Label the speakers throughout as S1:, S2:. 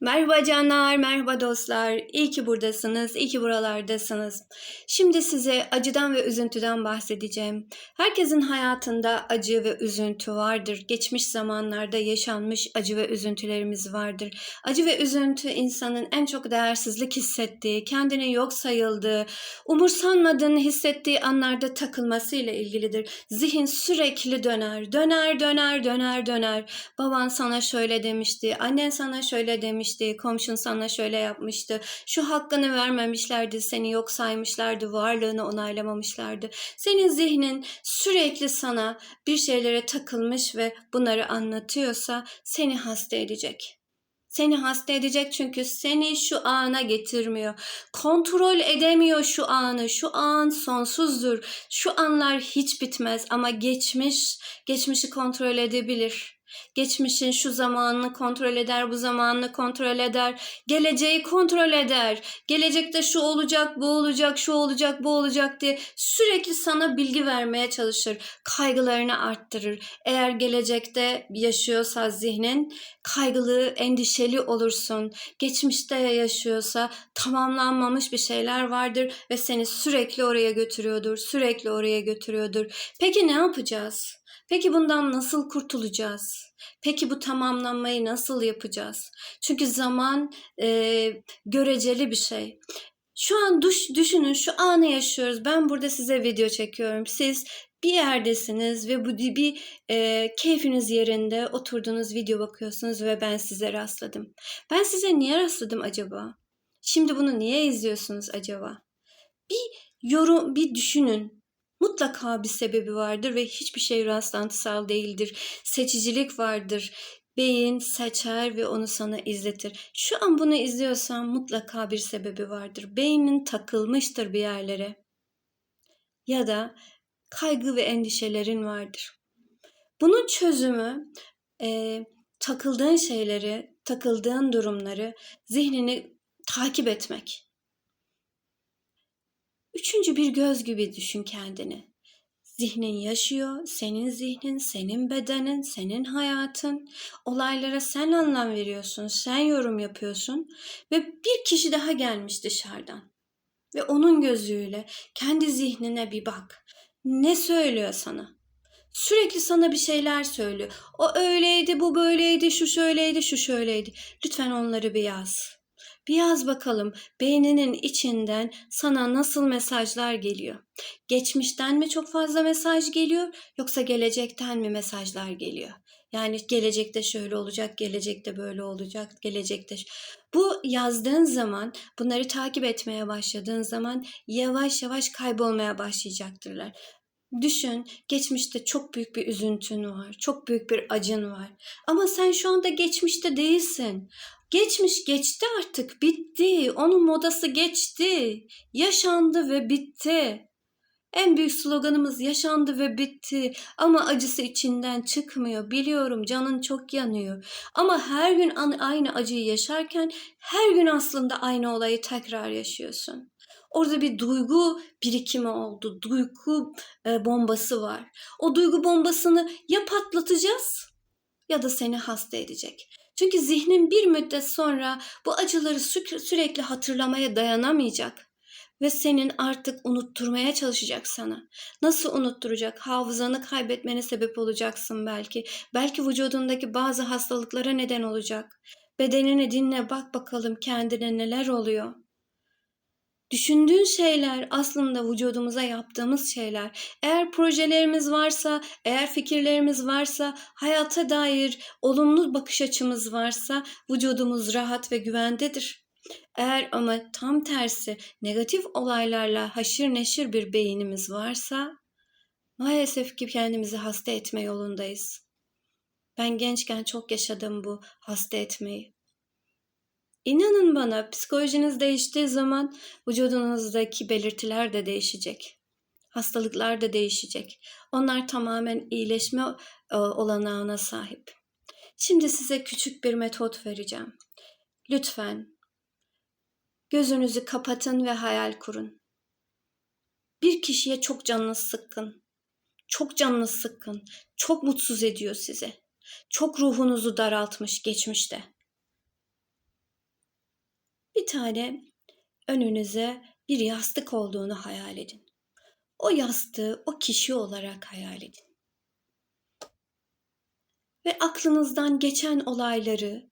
S1: Merhaba canlar, merhaba dostlar. İyi ki buradasınız, iyi ki buralardasınız. Şimdi size acıdan ve üzüntüden bahsedeceğim. Herkesin hayatında acı ve üzüntü vardır. Geçmiş zamanlarda yaşanmış acı ve üzüntülerimiz vardır. Acı ve üzüntü insanın en çok değersizlik hissettiği, kendini yok sayıldığı, umursanmadığını hissettiği anlarda takılmasıyla ilgilidir. Zihin sürekli döner, döner, döner, döner, döner. Baban sana şöyle demişti, annen sana şöyle demişti, komşun sana şöyle yapmıştı, şu hakkını vermemişlerdi, seni yok saymışlardı, varlığını onaylamamışlardı. Senin zihnin sürekli sana bir şeylere takılmış ve bunları anlatıyorsa seni hasta edecek. Seni hasta edecek çünkü seni şu ana getirmiyor. Kontrol edemiyor şu anı. Şu an sonsuzdur. Şu anlar hiç bitmez ama geçmiş, geçmişi kontrol edebilir. Geçmişin şu zamanını kontrol eder, bu zamanını kontrol eder. Geleceği kontrol eder. Gelecekte şu olacak, bu olacak, şu olacak, bu olacak diye sürekli sana bilgi vermeye çalışır. Kaygılarını arttırır. Eğer gelecekte yaşıyorsa zihnin kaygılı, endişeli olursun. Geçmişte yaşıyorsa tamamlanmamış bir şeyler vardır ve seni sürekli oraya götürüyordur. Sürekli oraya götürüyordur. Peki ne yapacağız? Peki bundan nasıl kurtulacağız? Peki bu tamamlanmayı nasıl yapacağız? Çünkü zaman e, göreceli bir şey. Şu an düş, düşünün şu anı yaşıyoruz. Ben burada size video çekiyorum. Siz bir yerdesiniz ve bu bir e, keyfiniz yerinde oturduğunuz video bakıyorsunuz ve ben size rastladım. Ben size niye rastladım acaba? Şimdi bunu niye izliyorsunuz acaba? Bir yorum, bir düşünün. Mutlaka bir sebebi vardır ve hiçbir şey rastlantısal değildir. Seçicilik vardır. Beyin seçer ve onu sana izletir. Şu an bunu izliyorsan mutlaka bir sebebi vardır. Beynin takılmıştır bir yerlere. Ya da kaygı ve endişelerin vardır. Bunun çözümü e, takıldığın şeyleri, takıldığın durumları, zihnini takip etmek. Üçüncü bir göz gibi düşün kendini. Zihnin yaşıyor, senin zihnin, senin bedenin, senin hayatın. Olaylara sen anlam veriyorsun, sen yorum yapıyorsun ve bir kişi daha gelmiş dışarıdan. Ve onun gözüyle kendi zihnine bir bak. Ne söylüyor sana? Sürekli sana bir şeyler söylüyor. O öyleydi, bu böyleydi, şu şöyleydi, şu şöyleydi. Lütfen onları bir yaz. Bir yaz bakalım beyninin içinden sana nasıl mesajlar geliyor? Geçmişten mi çok fazla mesaj geliyor yoksa gelecekten mi mesajlar geliyor? Yani gelecekte şöyle olacak, gelecekte böyle olacak, gelecekte bu yazdığın zaman, bunları takip etmeye başladığın zaman yavaş yavaş kaybolmaya başlayacaktırlar. Düşün, geçmişte çok büyük bir üzüntün var, çok büyük bir acın var. Ama sen şu anda geçmişte değilsin. Geçmiş geçti artık, bitti. Onun modası geçti. Yaşandı ve bitti. En büyük sloganımız yaşandı ve bitti ama acısı içinden çıkmıyor. Biliyorum canın çok yanıyor. Ama her gün aynı acıyı yaşarken her gün aslında aynı olayı tekrar yaşıyorsun. Orada bir duygu birikimi oldu. Duygu e, bombası var. O duygu bombasını ya patlatacağız ya da seni hasta edecek. Çünkü zihnin bir müddet sonra bu acıları sü- sürekli hatırlamaya dayanamayacak ve senin artık unutturmaya çalışacak sana. Nasıl unutturacak? Hafızanı kaybetmene sebep olacaksın belki. Belki vücudundaki bazı hastalıklara neden olacak. Bedenini dinle bak bakalım kendine neler oluyor. Düşündüğün şeyler aslında vücudumuza yaptığımız şeyler. Eğer projelerimiz varsa, eğer fikirlerimiz varsa, hayata dair olumlu bakış açımız varsa vücudumuz rahat ve güvendedir. Eğer ama tam tersi negatif olaylarla haşır neşir bir beynimiz varsa maalesef ki kendimizi hasta etme yolundayız. Ben gençken çok yaşadım bu hasta etmeyi. İnanın bana psikolojiniz değiştiği zaman vücudunuzdaki belirtiler de değişecek. Hastalıklar da değişecek. Onlar tamamen iyileşme e, olanağına sahip. Şimdi size küçük bir metot vereceğim. Lütfen gözünüzü kapatın ve hayal kurun. Bir kişiye çok canınız sıkkın. Çok canınız sıkkın. Çok mutsuz ediyor sizi. Çok ruhunuzu daraltmış geçmişte Bir tane önünüze bir yastık olduğunu hayal edin. O yastığı o kişi olarak hayal edin. Ve aklınızdan geçen olayları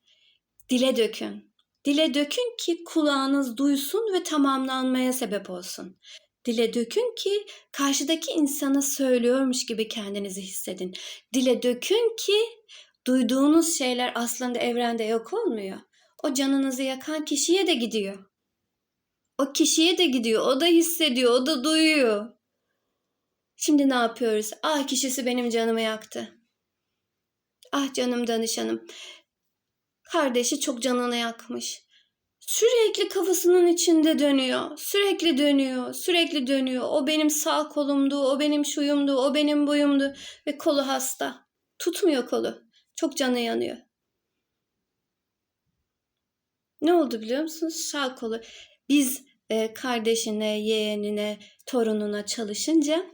S1: dile dökün. Dile dökün ki kulağınız duysun ve tamamlanmaya sebep olsun. Dile dökün ki karşıdaki insana söylüyormuş gibi kendinizi hissedin. Dile dökün ki duyduğunuz şeyler aslında evrende yok olmuyor. O canınızı yakan kişiye de gidiyor. O kişiye de gidiyor. O da hissediyor, o da duyuyor. Şimdi ne yapıyoruz? Ah kişisi benim canımı yaktı. Ah canım danışanım. Kardeşi çok canını yakmış. Sürekli kafasının içinde dönüyor. Sürekli dönüyor. Sürekli dönüyor. O benim sağ kolumdu. O benim şuyumdu. O benim buyumdu. Ve kolu hasta. Tutmuyor kolu. Çok canı yanıyor. Ne oldu biliyor musunuz? Sağ kolu. Biz e, kardeşine, yeğenine, torununa çalışınca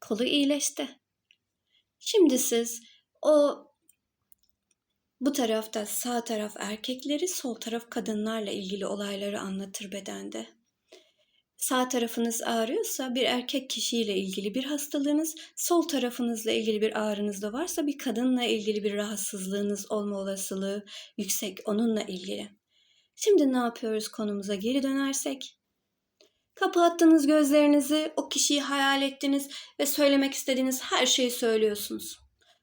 S1: kolu iyileşti. Şimdi siz o bu tarafta sağ taraf erkekleri, sol taraf kadınlarla ilgili olayları anlatır bedende. Sağ tarafınız ağrıyorsa bir erkek kişiyle ilgili bir hastalığınız, sol tarafınızla ilgili bir ağrınız da varsa bir kadınla ilgili bir rahatsızlığınız olma olasılığı yüksek onunla ilgili. Şimdi ne yapıyoruz konumuza geri dönersek? Kapattınız gözlerinizi, o kişiyi hayal ettiniz ve söylemek istediğiniz her şeyi söylüyorsunuz.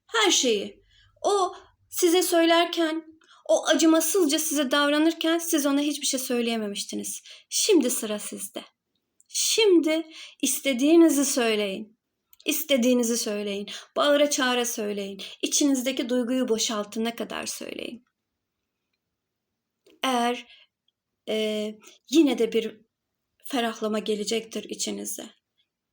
S1: Her şeyi. O size söylerken, o acımasızca size davranırken siz ona hiçbir şey söyleyememiştiniz. Şimdi sıra sizde. Şimdi istediğinizi söyleyin. İstediğinizi söyleyin. Bağıra çağıra söyleyin. İçinizdeki duyguyu boşaltana kadar söyleyin. Eğer e, yine de bir ferahlama gelecektir içinize.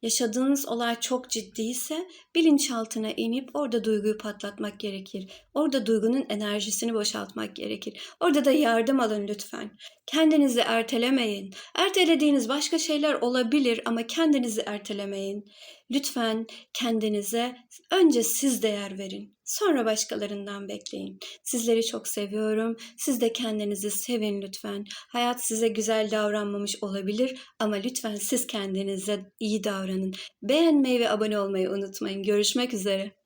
S1: Yaşadığınız olay çok ciddiyse bilinçaltına inip orada duyguyu patlatmak gerekir. Orada duygunun enerjisini boşaltmak gerekir. Orada da yardım alın lütfen. Kendinizi ertelemeyin. Ertelediğiniz başka şeyler olabilir ama kendinizi ertelemeyin. Lütfen kendinize önce siz değer verin. Sonra başkalarından bekleyin. Sizleri çok seviyorum. Siz de kendinizi sevin lütfen. Hayat size güzel davranmamış olabilir ama lütfen siz kendinize iyi davranın. Beğenmeyi ve abone olmayı unutmayın. Görüşmek üzere.